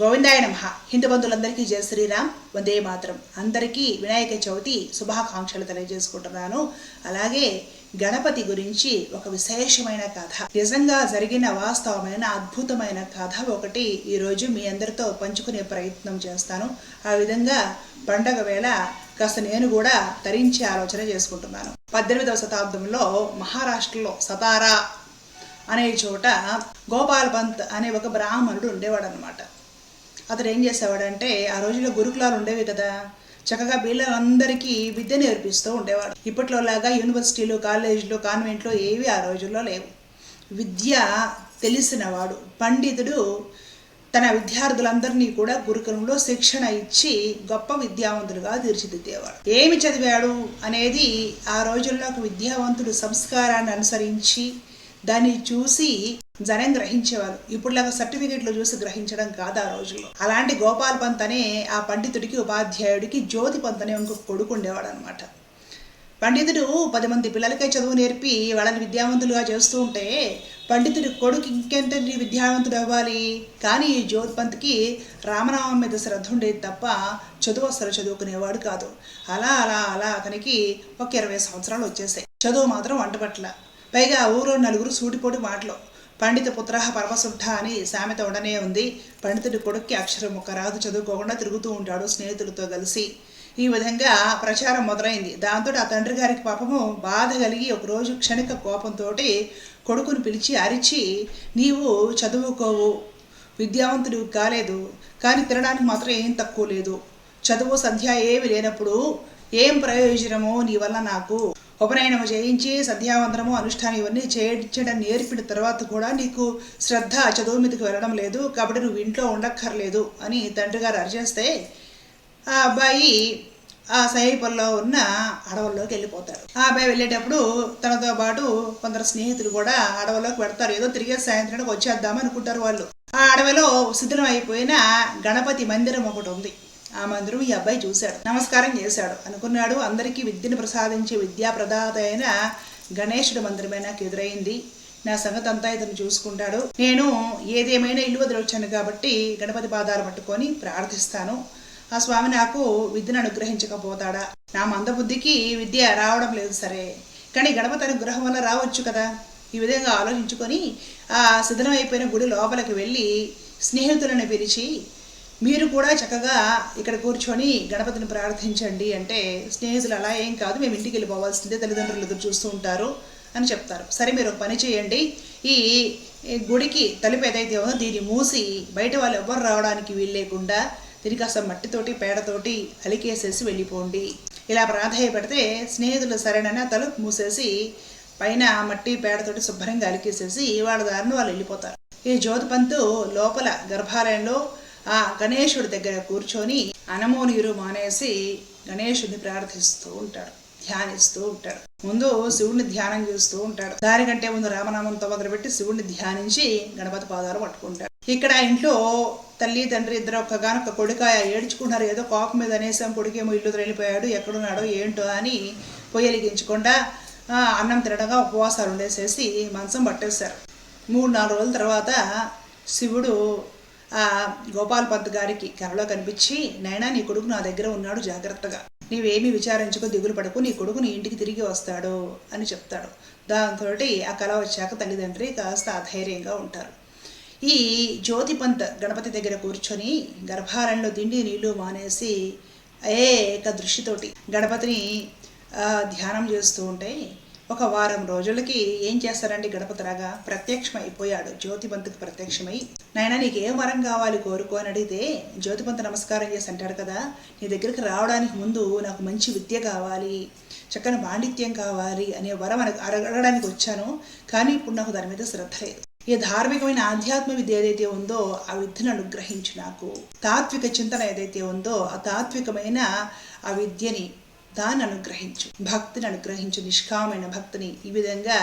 గోవిందాయ నమ. హిందూ బంధువులందరికీ జయ శ్రీరామ్. వందే మాత్రం. అందరికీ వినాయక చవితి శుభాకాంక్షలు తెలియజేసుకుంటున్నాను. అలాగే గణపతి గురించి ఒక విశేషమైన కథ. నిజంగా జరిగిన వాస్తవమైన అద్భుతమైన కథ ఒకటి ఈరోజు మీ అందరితో పంచుకునే ప్రయత్నం చేస్తాను. ఆ విధంగా పండగ వేళ కాస్త నేను కూడా తరించే ఆలోచన చేసుకుంటున్నాను. పద్దెనిమిదవ శతాబ్దంలో మహారాష్ట్రలో సతారా అనే చోట గోపాల్ పంత్ అనే ఒక బ్రాహ్మణుడు ఉండేవాడు అనమాట అతడు ఏం చేసేవాడంటే ఆ రోజుల్లో గురుకులాలు ఉండేవి కదా. చక్కగా పిల్లలందరికీ విద్య నేర్పిస్తూ ఉండేవాడు. ఇప్పట్లో లాగా యూనివర్సిటీలు కాలేజీలు కాన్వెంట్లు ఏవి ఆ రోజుల్లో లేవు. విద్య తెలిసినవాడు పండితుడు తన విద్యార్థులందరినీ కూడా గురుకులంలో శిక్షణ ఇచ్చి గొప్ప విద్యావంతులుగా తీర్చిదిద్దేవాడు. ఏమి చదివాడు అనేది ఆ రోజుల్లో ఒక విద్యావంతుడు సంస్కారాన్ని అనుసరించి దాన్ని చూసి జనం గ్రహించేవారు ఇప్పుడులాగా సర్టిఫికెట్లు చూసి గ్రహించడం కాదు ఆ రోజుల్లో? అలాంటి గోపాల్ పంత్ అనే ఆ పండితుడికి ఉపాధ్యాయుడికి జ్యోతి పంత్ అనే ఇంకొక కొడుకు ఉండేవాడు అనమాట పండితుడు పది మంది పిల్లలకే చదువు నేర్పి వాళ్ళని విద్యావంతులుగా చేస్తూ ఉంటే పండితుడి కొడుకు ఇంకెంత విద్యావంతుడు అవ్వాలి? కానీ ఈ జ్యోతి పంత్కి రామనామం మీద శ్రద్ధ ఉండేది తప్ప చదువు అసలు చదువుకునేవాడు కాదు. అలా అలా అలా అతనికి ఒక ఇరవై సంవత్సరాలు వచ్చేసాయి. చదువు మాత్రం వంటపట్ల. పైగా ఊరు నలుగురు సూటిపోటి మాటలు. పండిత పుత్ర పరమశుద్ధ అని సామెత ఉండనే ఉంది. పండితుడి కొడుక్కి అక్షరం ఒక రాదు చదువుకోకుండా తిరుగుతూ ఉంటాడు స్నేహితులతో కలిసి. ఈ విధంగా ప్రచారం మొదలైంది. దాంతో ఆ తండ్రి గారికి పాపము బాధ కలిగి ఒకరోజు క్షణిక కోపంతో కొడుకుని పిలిచి అరిచి నీవు చదువుకోవు. విద్యావంతుడు కాలేదు. కానీ తినడానికి మాత్రం ఏం తక్కువ లేదు. చదువు సంధ్య ఏమి లేనప్పుడు ఏం ప్రయోజనమో నీ వల్ల నాకు. ఉపనయనము చేయించి సంధ్యావందనము అనుష్ఠానం ఇవన్నీ చేయించడం నేర్పిన తర్వాత కూడా నీకు శ్రద్ధ చదువు మీదకి వెళ్ళడం లేదు. కాబట్టి నువ్వు ఇంట్లో ఉండక్కర్లేదు అని తండ్రి గారు అరిచేస్తే ఆ అబ్బాయి ఆ సమీపంలో ఉన్న అడవుల్లోకి వెళ్ళిపోతాడు. ఆ అబ్బాయి వెళ్ళేటప్పుడు తనతో పాటు కొందరు స్నేహితులు కూడా అడవుల్లోకి పెడతారు ఏదో తిరిగే సాయంత్రానికి వచ్చేద్దాం అనుకుంటారు వాళ్ళు. ఆ అడవిలో శిథిలం అయిపోయిన గణపతి మందిరం ఒకటి ఉంది. ఆ మందిరం ఈ అబ్బాయి చూశాడు. నమస్కారం చేశాడు. అనుకున్నాడు అందరికీ విద్యను ప్రసాదించే విద్యా ప్రదాత అయిన గణేశుడి మందిరమే నాకు ఎదురైంది. నా సంగతి అంతా ఇతను చూసుకుంటాడు. నేను ఏదేమైనా ఇల్లు వదిలి వచ్చాను కాబట్టి గణపతి పాదాలు పట్టుకొని ప్రార్థిస్తాను. ఆ స్వామి నాకు విద్యను అనుగ్రహించకపోతాడా? నా మందబుద్ధికి విద్య రావడం లేదు సరే. కానీ గణపతి అనుగ్రహం వల్ల రావచ్చు కదా? ఈ విధంగా ఆలోచించుకొని ఆ శిథిలం అయిపోయిన గుడి లోపలికి వెళ్ళి స్నేహితులను పిలిచి మీరు కూడా చక్కగా ఇక్కడ కూర్చొని గణపతిని ప్రార్థించండి అంటే స్నేహితులు అలా ఏం కాదు మేము ఇంటికి వెళ్ళిపోవాల్సిందే తల్లిదండ్రులు ఎదురు చూస్తూ ఉంటారు అని చెప్తారు. సరే మీరు ఒక పని చేయండి. ఈ గుడికి తలుపు ఏదైతే ఉందో దీన్ని మూసి బయట వాళ్ళు ఎవ్వరు రావడానికి వీల్లేకుండా దీనికి కాస్త మట్టితోటి పేడతోటి అలికేసేసి వెళ్ళిపోండి. ఇలా ప్రాధాయపడితే స్నేహితులు సరేనని ఆ తలుపు మూసేసి పైన మట్టి పేడతోటి శుభ్రంగా అలికేసేసి వాళ్ళ దారిని వాళ్ళు వెళ్ళిపోతారు. ఈ జ్యోతిపంతు లోపల గర్భాలయంలో ఆ గణేశుడి దగ్గర కూర్చొని అనమో మానేసి గణేశుడిని ప్రార్థిస్తూ ఉంటాడు ధ్యానిస్తూ ఉంటారు ముందు శివుడిని ధ్యానం చేస్తూ ఉంటాడు. దానికంటే ముందు రామనామంతో మొదలుపెట్టి శివుడిని ధ్యానించి గణపతి పాదాలు పట్టుకుంటాడు. ఇక్కడ ఇంట్లో తల్లి తండ్రి ఇద్దరు ఒక్కగానొక్క కొడుక ఏడ్చుకుంటారు ఏదో కోపం మీద అనేసాం కొడుకేమో ఇల్లు వెళ్ళిపోయాడు ఎక్కడున్నాడో ఏంటో అని పొయ్యలిగించకుండా అన్నం తినడంగా ఉపవాసాలు ఉండేసేసి మంచం పట్టేశారు. మూడు నాలుగు రోజుల తర్వాత శివుడు గోపాల్ పంత్ గారికి కరలో కనిపించి నైనా నీ కొడుకు నా దగ్గర ఉన్నాడు జాగ్రత్తగా. నీవేమీ విచారించుకో దిగులు పడకు. నీ కొడుకు నీ ఇంటికి తిరిగి వస్తాడు అని చెప్తాడు. దాంతో ఆ కళ వచ్చాక తల్లిదండ్రి కాస్త అధైర్యంగా ఉంటారు. ఈ జ్యోతిపంత్ గణపతి దగ్గర కూర్చొని గర్భారంలో తిండి నీళ్ళు మానేసి ఏక దృష్టితోటి గణపతిని ధ్యానం చేస్తూ ఉంటే ఒక వారం రోజులకి ఏం చేస్తారండి గణపతి ప్రత్యక్షం ప్రత్యక్షమైపోయాడు. జ్యోతిబంతుకు ప్రత్యక్షమై నాయన నీకు ఏ వరం కావాలి కోరుకో అని అడిగితే జ్యోతిపంతు నమస్కారం చేసి అంటాడు కదా నీ దగ్గరికి రావడానికి ముందు నాకు మంచి విద్య కావాలి చక్కని పాండిత్యం కావాలి అనే వరం అడగ- అడగడానికి వచ్చాను. కానీ ఇప్పుడు నాకు దాని మీద శ్రద్ధ లేదు. ఈ ధార్మికమైన ఆధ్యాత్మ విద్య ఏదైతే ఉందో ఆ విద్యను అనుగ్రహించు నాకు. తాత్విక చింతన ఏదైతే ఉందో ఆ తాత్వికమైన ఆ విద్యని దాన్ని అనుగ్రహించు భక్తిని అనుగ్రహించు నిష్కామైన భక్తిని ఈ విధంగా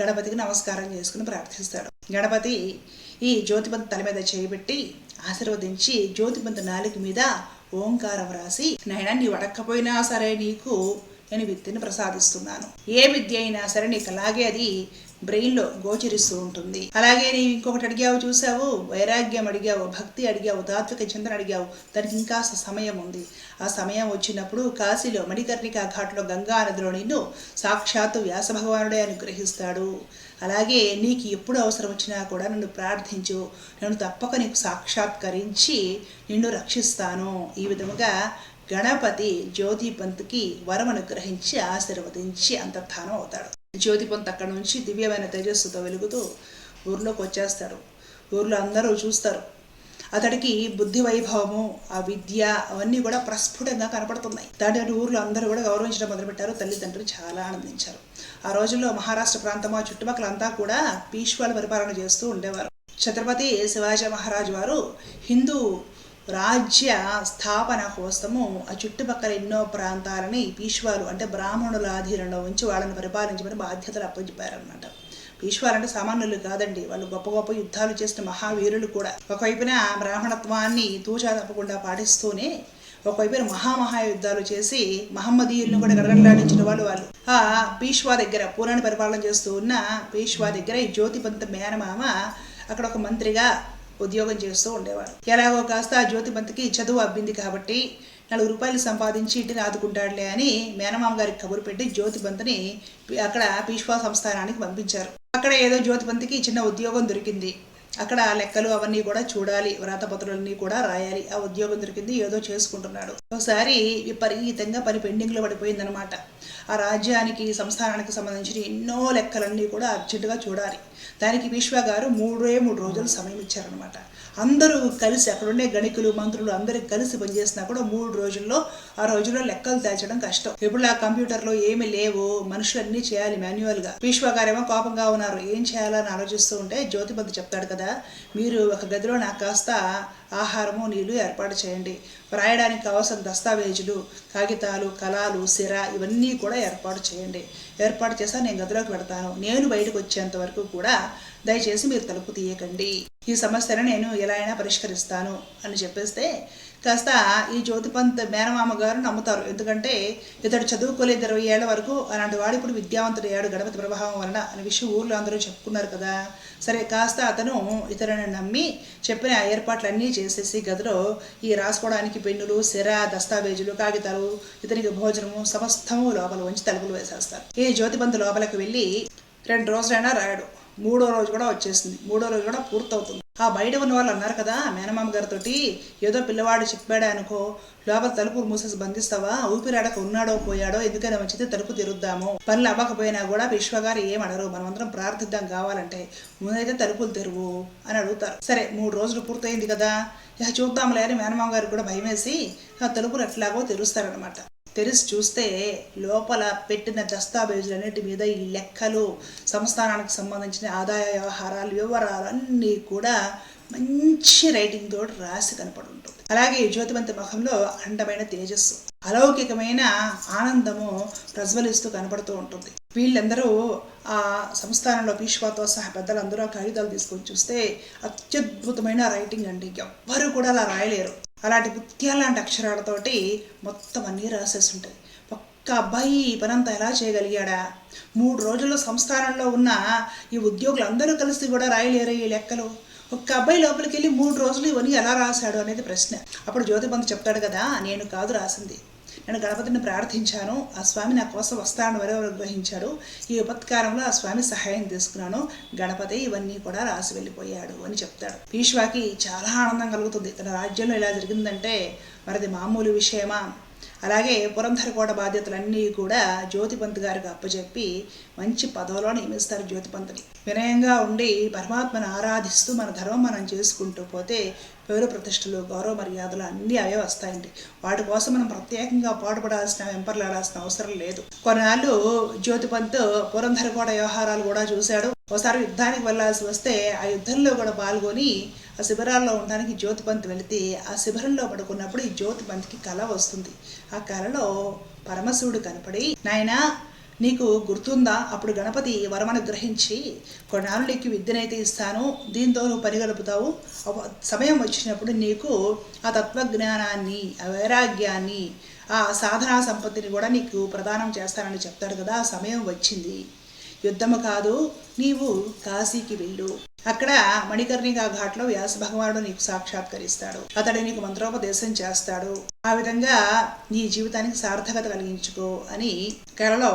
గణపతికి నమస్కారం చేసుకుని ప్రార్థిస్తాడు. గణపతి ఈ జ్యోతిపంత్ తల మీద చేయబెట్టి ఆశీర్వదించి జ్యోతిపంత్ నాలుగు మీద ఓంకారం రాసి నాయన నీవు అడక్కపోయినా సరే నీకు నేను విద్యను ప్రసాదిస్తున్నాను. ఏ విద్య అయినా సరే నీకు అలాగే అది బ్రెయిన్లో గోచరిస్తూ ఉంటుంది. అలాగే నీవు ఇంకొకటి అడిగావు చూసావు వైరాగ్యం అడిగావు? భక్తి అడిగావు? తాత్విక చింతన అడిగావు? దానికి ఇంకా సమయం ఉంది. ఆ సమయం వచ్చినప్పుడు కాశీలో మణికర్ణికా ఘాట్లో గంగా నదిలో నిన్ను సాక్షాత్తు వ్యాస భగవానుడే అనుగ్రహిస్తాడు. అలాగే నీకు ఎప్పుడు అవసరం వచ్చినా కూడా నన్ను ప్రార్థించు. నేను తప్పక నీకు సాక్షాత్కరించి నిన్ను రక్షిస్తాను. ఈ విధముగా గణపతి జ్యోతిపంత్కి వరం అనుగ్రహించి ఆశీర్వదించి అంతర్ధానం అవుతాడు. జ్యోతిపంత్ అక్కడ నుంచి దివ్యమైన తేజస్సుతో వెలుగుతూ ఊర్లోకి వచ్చేస్తాడు ఊర్లో అందరూ చూస్తారు. అతడికి బుద్ధి వైభవము ఆ విద్య అవన్నీ కూడా ప్రస్ఫుటంగా కనపడుతున్నాయి. దాని ఊర్లో అందరూ కూడా గౌరవించడం మొదలుపెట్టారు. తల్లిదండ్రులు చాలా ఆనందించారు. ఆ రోజుల్లో మహారాష్ట్ర ప్రాంతం ఆ చుట్టుపక్కల అంతా కూడా పీష్వాలు పరిపాలన చేస్తూ ఉండేవారు. ఛత్రపతి శివాజీ మహారాజు వారు హిందూ రాజ్య స్థాపన కోసము ఆ చుట్టుపక్కల ఎన్నో ప్రాంతాలని పీష్వాలు అంటే బ్రాహ్మణుల ఆధీనంలో ఉంచి వాళ్ళని పరిపాలించమని బాధ్యతలు అప్పచెప్పారనమాట పీష్వాలు అంటే సామాన్యులు కాదండి. వాళ్ళు గొప్ప గొప్ప యుద్ధాలు చేసిన మహావీరులు కూడా. ఒకవైపున బ్రాహ్మణత్వాన్ని తూచా తప్పకుండా పాటిస్తూనే ఒకవైపున మహామహా యుద్ధాలు చేసి మహమ్మదీయులను కూడా గడగడలాడించిన వాళ్ళు వాళ్ళు. ఆ పీష్వా దగ్గర పూరాన్ని పరిపాలన చేస్తూ ఉన్న పీష్వా దగ్గర ఈ జ్యోతిపంత మేనమామ అక్కడ ఒక మంత్రిగా ఉద్యోగం చేస్తూ ఉండేవాడు ఎలాగో కాస్త ఆ జ్యోతిబంతికి చదువు అబ్బింది కాబట్టి నాలుగు రూపాయలు సంపాదించి ఇంటిని ఆదుకుంటాడులే అని మేనమామ గారికి కబురు పెట్టి జ్యోతిబంతిని అక్కడ పీష్వా సంస్థానానికి పంపించారు. అక్కడ ఏదో జ్యోతిబంతికి చిన్న ఉద్యోగం దొరికింది. అక్కడ లెక్కలు అవన్నీ కూడా చూడాలి వ్రాతపత్రులన్నీ కూడా రాయాలి. ఆ ఉద్యోగం దొరికింది ఏదో చేసుకుంటున్నాడు. ఒకసారి విపరీతంగా పని పెండింగ్లో పడిపోయిందనమాట ఆ రాజ్యానికి సంస్థానానికి సంబంధించిన ఎన్నో లెక్కలన్నీ కూడా అర్జెంటుగా చూడాలి. దానికి విశ్వ గారు మూడే మూడు రోజులు సమయం ఇచ్చారనమాట అందరూ కలిసి అక్కడుండే గణికులు మంత్రులు అందరూ కలిసి పనిచేసినా కూడా మూడు రోజుల్లో ఆ రోజుల్లో లెక్కలు తేల్చడం కష్టం. ఇప్పుడు ఆ కంప్యూటర్లో ఏమీ లేవు మనుషులన్నీ చేయాలి మాన్యువల్గా. విశ్వ గారేమో కోపంగా ఉన్నారు. ఏం చేయాలని ఆలోచిస్తూ ఉంటే జ్యోతిపతి చెప్తాడు కదా మీరు ఒక గదిలో నాకు కాస్త ఆహారము నీళ్ళు ఏర్పాటు చేయండి. వ్రాయడానికి కావాల్సిన దస్తావేజులు కాగితాలు కళాలు సిర ఇవన్నీ కూడా ఏర్పాటు చేయండి. ఏర్పాటు చేసా నేను గదిలోకి పెడతాను నేను బయటకు వచ్చేంత వరకు కూడా దయచేసి మీరు తలుపు తీయకండి. ఈ సమస్యను నేను ఎలా అయినా పరిష్కరిస్తాను అని చెప్పేస్తే కాస్త ఈ జ్యోతిపంత్ మేనమామ గారు నమ్ముతారు. ఎందుకంటే ఇతడు చదువుకోలేదు ఇరవై ఏళ్ళ వరకు అలాంటి వాడు ఇప్పుడు విద్యావంతుడు అయ్యాడు. గణపతి ప్రభావం వలన అనే విషయం ఊర్లో అందరూ చెప్పుకున్నారు కదా. సరే కాస్త అతను ఇతరులను నమ్మి చెప్పిన ఏర్పాట్లన్నీ చేసేసి గదిలో ఈ రాసుకోవడానికి పెన్నులు సిర దస్తావేజులు కాగితాలు ఇతనికి భోజనము సమస్తము లోపల ఉంచి తలుపులు వేసేస్తారు. ఈ జ్యోతిపంత్ లోపలికి వెళ్ళి రెండు రోజులైనా రాయడు. మూడో రోజు కూడా వచ్చేసింది. మూడో రోజు కూడా పూర్తవుతుంది. ఆ బయట ఉన్న వాళ్ళు అన్నారు కదా మేనమామ గారితో ఏదో పిల్లవాడు చెప్పాడా అనుకో లోపల తలుపు మూసేసి బంధిస్తావా? ఊపిరాడక ఉన్నాడో పోయాడో ఎందుకైనా మంచిది తలుపు తెరుద్దాము. పనులు అవ్వకపోయినా కూడా విశ్వగారు ఏం అడరు మనమందరం ప్రార్థిద్దాం కావాలంటే ముందైతే తలుపులు తెరువు అని అడుగుతారు. సరే మూడు రోజులు పూర్తయింది కదా. ఇక చూద్దాంలే అని మేనమామ గారికి కూడా భయమేసి ఆ తలుపులు ఎట్లాగో తెరుస్తారనమాట తెరిచి చూస్తే లోపల పెట్టిన దస్తావేజులన్నిటి మీద ఈ లెక్కలు సంస్థానానికి సంబంధించిన ఆదాయ వ్యవహారాలు వివరాలు అన్నీ కూడా మంచి రైటింగ్ తోటి రాసి కనపడి ఉంటుంది అలాగే ఈ ముఖంలో అండమైన తేజస్సు అలౌకికమైన ఆనందము ప్రజ్వలిస్తూ కనపడుతూ ఉంటుంది. వీళ్ళందరూ ఆ సంస్థానంలో పీష్వాతో సహా పెద్దలందరూ ఆ కాగితాలు తీసుకొని చూస్తే అత్యద్భుతమైన రైటింగ్ అండి. ఎవ్వరు కూడా అలా రాయలేరు. అలాంటి ముత్యాల లాంటి అక్షరాలతోటి మొత్తం అన్నీ రాసేసి ఉంటాయి. ఒక్క అబ్బాయి ఈ పనంతా ఎలా చేయగలిగాడా? మూడు రోజుల్లో సంస్థానంలో ఉన్న ఈ ఉద్యోగులు అందరూ కలిసి కూడా రాయలేరు ఈ లెక్కలు. ఒక్క అబ్బాయి లోపలికి వెళ్ళి మూడు రోజులు ఇవన్నీ ఎలా రాశాడు అనేది ప్రశ్న. అప్పుడు జ్యోతిబంధు చెప్తాడు కదా నేను కాదు రాసింది. నేను గణపతిని ప్రార్థించాను. ఆ స్వామి నా కోసం వస్తాను వరే గ్రహించాడు ఈ ఉపత్కారంలో ఆ స్వామి సహాయం తీసుకున్నాను. గణపతి ఇవన్నీ కూడా రాసి వెళ్ళిపోయాడు అని చెప్తాడు. పీష్వాకి చాలా ఆనందం కలుగుతుంది. తన రాజ్యంలో ఇలా జరిగిందంటే మరిది మామూలు విషయమా? అలాగే పురంధర కోట బాధ్యతలన్నీ కూడా జ్యోతిపంత్ గారికి అప్పచెప్పి మంచి పదవిలో నియమిస్తారు జ్యోతిపంత్ని వినయంగా ఉండి పరమాత్మను ఆరాధిస్తూ మన ధర్మం మనం చేసుకుంటూ పోతే పేరు ప్రతిష్టలు గౌరవ మర్యాదలు అన్నీ అవే వస్తాయండి. వాటి కోసం మనం ప్రత్యేకంగా పాటుపడాల్సిన వెంపర్లాడాల్సిన అవసరం లేదు. కొన్నాళ్ళు జ్యోతిపంత్ పురంధర కోట వ్యవహారాలు కూడా చూశాడు. ఒకసారి యుద్ధానికి వెళ్ళాల్సి వస్తే ఆ యుద్ధంలో కూడా పాల్గొని ఆ శిబిరాల్లో ఉండడానికి జ్యోతిపంత్ వెళితే ఆ శిబిరంలో పడుకున్నప్పుడు ఈ జ్యోతిపంత్కి కళ వస్తుంది. ఆ కళలో పరమశివుడు కనపడి నాయనా నీకు గుర్తుందా? అప్పుడు గణపతి వరమను గ్రహించి కొన్నాళ్ళు నీకు విద్యనైతే ఇస్తాను దీంతో నువ్వు పనిగలుపుతావు. సమయం వచ్చినప్పుడు నీకు ఆ తత్వజ్ఞానాన్ని ఆ వైరాగ్యాన్ని ఆ సాధనా సంపత్తిని కూడా నీకు ప్రదానం చేస్తానని చెప్తాడు కదా ఆ సమయం వచ్చింది. యుద్ధము కాదు నీవు కాశీకి వెళ్ళు. అక్కడ మణికర్ణికా ఘాట్లో వ్యాస భగవానుడు నీకు సాక్షాత్కరిస్తాడు. అతడు నీకు మంత్రోపదేశం చేస్తాడు. ఆ విధంగా నీ జీవితానికి సార్థకత కలిగించుకో అని కలలో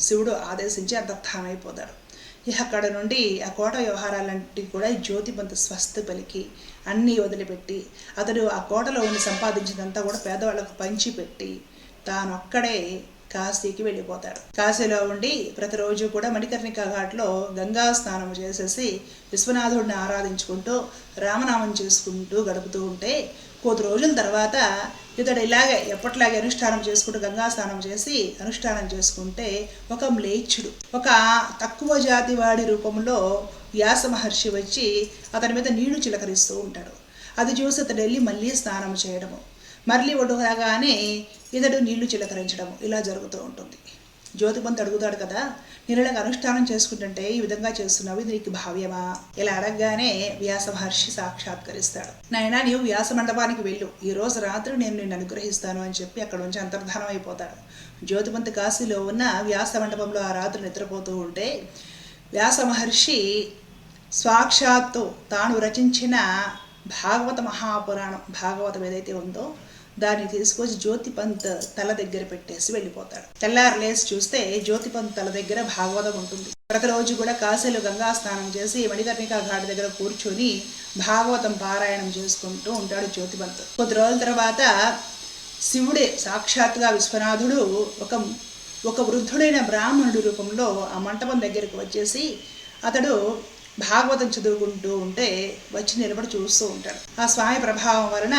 శివుడు ఆదేశించి అంతర్థామైపోతాడు ఇక అక్కడ నుండి ఆ కోట వ్యవహారాలంటి కూడా జ్యోతిబంత స్వస్థ పలికి. అన్నీ వదిలిపెట్టి అతడు ఆ కోటలో ఉండి సంపాదించినంతా కూడా పేదవాళ్ళకు పంచిపెట్టి తానొక్కడే కాశీకి వెళ్ళిపోతాడు. కాశీలో ఉండి ప్రతిరోజు కూడా మణికర్ణిక ఘాట్లో గంగా స్నానం చేసేసి విశ్వనాథుడిని ఆరాధించుకుంటూ రామనామం చేసుకుంటూ గడుపుతూ ఉంటే కొద్ది రోజుల తర్వాత ఇతడు ఇలాగే ఎప్పట్లాగే అనుష్ఠానం చేసుకుంటూ గంగా స్నానం చేసి అనుష్ఠానం చేసుకుంటే ఒక మ్లేచ్చుడు ఒక తక్కువ జాతి వాడి రూపంలో వ్యాస మహర్షి వచ్చి అతని మీద నీళ్ళు చిలకరిస్తూ ఉంటాడు. అది చూసి అతడు వెళ్ళి మళ్ళీ స్నానం చేయడము. మళ్ళీ ఒడ్డు రాగానే ఇతడు నీళ్ళు చిలకరించడం ఇలా జరుగుతూ ఉంటుంది. జ్యోతిపంత్ అడుగుతాడు కదా నేను అనుష్ఠానం చేసుకుంటుంటే ఈ విధంగా చేస్తున్నావు ఇది నీకు భావ్యమా? ఇలా అడగగానే వ్యాస మహర్షి సాక్షాత్కరిస్తాడు. నాయనా నీవు వ్యాస మండపానికి వెళ్ళు. ఈ రోజు రాత్రి నేను నిన్ను అనుగ్రహిస్తాను అని చెప్పి అక్కడ నుంచి అంతర్ధానం అయిపోతాడు. జ్యోతిపంత్ కాశీలో ఉన్న వ్యాస మండపంలో ఆ రాత్రి నిద్రపోతూ ఉంటే వ్యాస మహర్షి సాక్షాత్తు తాను రచించిన భాగవత మహాపురాణం భాగవతం ఏదైతే ఉందో దాన్ని తీసుకొచ్చి జ్యోతిపంత్ తల దగ్గర పెట్టేసి వెళ్ళిపోతాడు. తెల్లారు లేచి చూస్తే జ్యోతిపంత్ తల దగ్గర భాగవతం ఉంటుంది. ప్రతిరోజు కూడా కాశీలు గంగా స్నానం చేసి మణికర్ణికా ఘాట్ దగ్గర కూర్చొని భాగవతం పారాయణం చేసుకుంటూ ఉంటాడు జ్యోతిపంత్. కొద్ది రోజుల తర్వాత శివుడే సాక్షాత్గా విశ్వనాథుడు ఒక ఒక వృద్ధుడైన బ్రాహ్మణుడి రూపంలో ఆ మంటపం దగ్గరికి వచ్చేసి అతడు భాగవతం చదువుకుంటూ ఉంటే వచ్చి నిలబడి చూస్తూ ఉంటాడు. ఆ స్వామి ప్రభావం వలన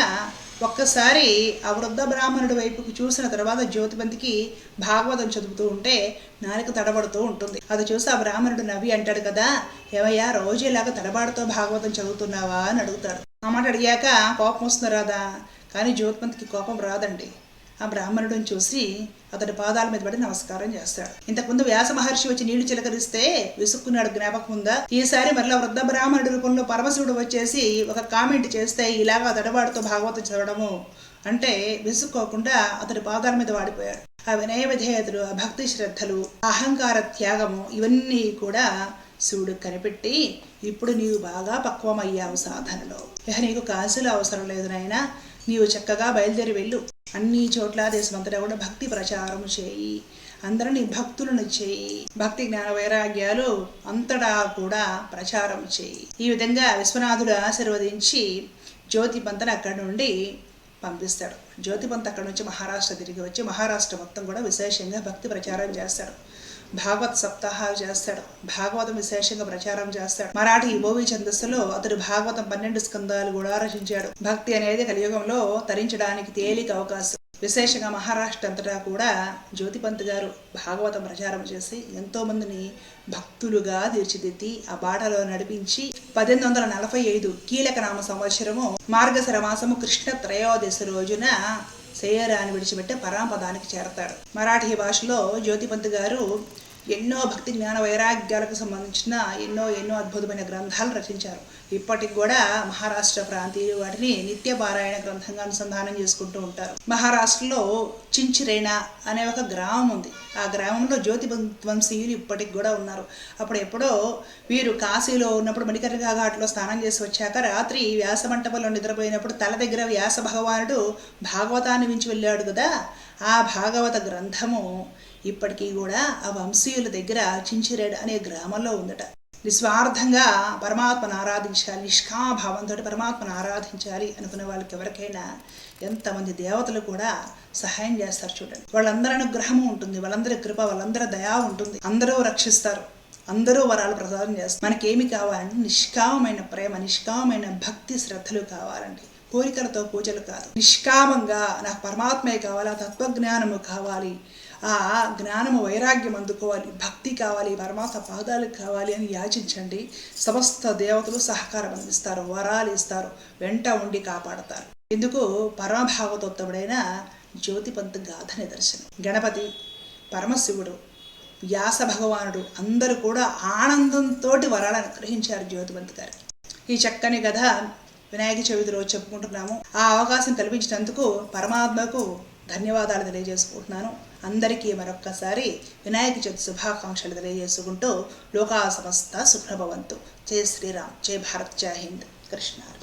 ఒక్కసారి ఆ వృద్ధ బ్రాహ్మణుడి వైపుకి చూసిన తర్వాత జ్యోతిబంతికి భాగవతం చదువుతూ ఉంటే నాలుక తడబడుతూ ఉంటుంది. అది చూసి ఆ బ్రాహ్మణుడు నవ్వి అంటాడు కదా ఏమయ్యా రోజు ఇలాగ తడబాడుతో భాగవతం చదువుతున్నావా అని అడుగుతాడు. ఆ మాట అడిగాక కోపం వస్తుంది రాదా కానీ జ్యోతిబంతికి కోపం రాదండి. ఆ బ్రాహ్మణుడిని చూసి అతడి పాదాల మీద పడి నమస్కారం చేస్తాడు. ఇంతకుముందు వ్యాస మహర్షి వచ్చి నీళ్ళు చిలకరిస్తే విసుక్కున్నాడు జ్ఞాపకం ఉందా ఈసారి మరలా వృద్ధ బ్రాహ్మణుడి రూపంలో పరమశివుడు వచ్చేసి ఒక కామెంట్ చేస్తే ఇలాగా తడబాటుతో భాగవతం చదవడము అంటే విసుక్కోకుండా అతడి పాదాల మీద వాడిపోయాడు. ఆ వినయ విధేయతలు ఆ భక్తి శ్రద్ధలు అహంకార త్యాగము ఇవన్నీ కూడా శివుడు కనిపెట్టి ఇప్పుడు నీవు బాగా పక్వమయ్యావు సాధనలో. ఇక నీకు కాసులు అవసరం లేదు నాయనా. నీవు చక్కగా బయలుదేరి వెళ్ళు. అన్ని చోట్ల దేశమంతటా కూడా భక్తి ప్రచారం చేయి. అందరినీ భక్తులను చేయి. భక్తి జ్ఞాన వైరాగ్యాలు అంతటా కూడా ప్రచారం చేయి. ఈ విధంగా విశ్వనాథుడు ఆశీర్వదించి జ్యోతిపంతను అక్కడి నుండి పంపిస్తాడు. జ్యోతిపంత్ అక్కడి నుంచి మహారాష్ట్ర తిరిగి వచ్చి మహారాష్ట్ర మొత్తం కూడా విశేషంగా భక్తి ప్రచారం చేస్తాడు. భాగవత్ సప్తాహాలు చేస్తాడు. భాగవతం విశేషంగా ప్రచారం చేస్తాడు. మరాఠీ భోవి ఛందస్సులో అతడు భాగవతం పన్నెండు స్కందాలు కూడా రచించాడు. భక్తి అనేది కలియుగంలో తరించడానికి తేలిక అవకాశం. విశేషంగా మహారాష్ట్ర అంతటా కూడా జ్యోతిపంత్ గారు భాగవతం ప్రచారం చేసి ఎంతో మందిని భక్తులుగా తీర్చిదిద్ది ఆ బాటలో నడిపించి పద్దెనిమిది వందల నలభై ఐదు కీలక నామ సంవత్సరము మార్గశర మాసము కృష్ణ త్రయోదశి రోజున సేయరాని విడిచిపెట్టే పరాంపదానికి చేరతాడు. మరాఠీ భాషలో జ్యోతిపంత్ గారు ఎన్నో భక్తి జ్ఞాన వైరాగ్యాలకు సంబంధించిన ఎన్నో ఎన్నో అద్భుతమైన గ్రంథాలు రచించారు. ఇప్పటికి కూడా మహారాష్ట్ర ప్రాంతీయులు వాటిని నిత్య పారాయణ గ్రంథంగా అనుసంధానం చేసుకుంటూ ఉంటారు. మహారాష్ట్రలో చించిరేణ అనే ఒక గ్రామం ఉంది. ఆ గ్రామంలో జ్యోతి వంశీయులు ఇప్పటికి కూడా ఉన్నారు. అప్పుడు ఎప్పుడో వీరు కాశీలో ఉన్నప్పుడు మణికర్ణికా ఘాట్లో స్నానం చేసి వచ్చాక రాత్రి వ్యాస మంటపంలో నిద్రపోయినప్పుడు తల దగ్గర వ్యాస భగవానుడు భాగవతాన్ని మించి వెళ్ళాడు కదా. ఆ భాగవత గ్రంథము ఇప్పటికీ కూడా ఆ వంశీయుల దగ్గర చించిరేడు అనే గ్రామంలో ఉందట. నిస్వార్థంగా పరమాత్మను ఆరాధించాలి నిష్కాభావంతో పరమాత్మను ఆరాధించాలి అనుకునే వాళ్ళకి ఎవరికైనా ఎంతమంది దేవతలు కూడా సహాయం చేస్తారు చూడండి. వాళ్ళందరి అనుగ్రహము ఉంటుంది వాళ్ళందరి కృప వాళ్ళందరి దయా ఉంటుంది. అందరూ రక్షిస్తారు అందరూ వరాలు ప్రసాదం చేస్తారు. మనకేమి కావాలంటే నిష్కామమైన ప్రేమ నిష్కామమైన భక్తి శ్రద్ధలు కావాలండి. కోరికలతో పూజలు కాదు. నిష్కామంగా నాకు పరమాత్మే కావాలి ఆ తత్వజ్ఞానము కావాలి ఆ జ్ఞానము వైరాగ్యం అందుకోవాలి. భక్తి కావాలి పరమాత్మ పాదాలు కావాలి అని యాచించండి. సమస్త దేవతలు సహకారం అందిస్తారు వరాలు ఇస్తారు వెంట ఉండి కాపాడతారు. ఎందుకు పరమభాగవతోత్తముడైన జ్యోతిపంత్ గాథ నిదర్శనం గణపతి పరమశివుడు వ్యాస భగవానుడు అందరూ కూడా ఆనందంతో వరాలు అనుగ్రహించారు జ్యోతిపంత్ గారికి ఈ చక్కని కథ వినాయక చవితి రోజు చెప్పుకుంటున్నాము. ఆ అవకాశం కల్పించినందుకు పరమాత్మకు ధన్యవాదాలు తెలియజేసుకుంటున్నాను. అందరికీ మరొక్కసారి వినాయక చవితి శుభాకాంక్షలు తెలియజేసుకుంటూ లోకా సమస్త సుప్రభవంతు. జై శ్రీరామ్. జై భారత్. జై హింద్. కృష్ణారు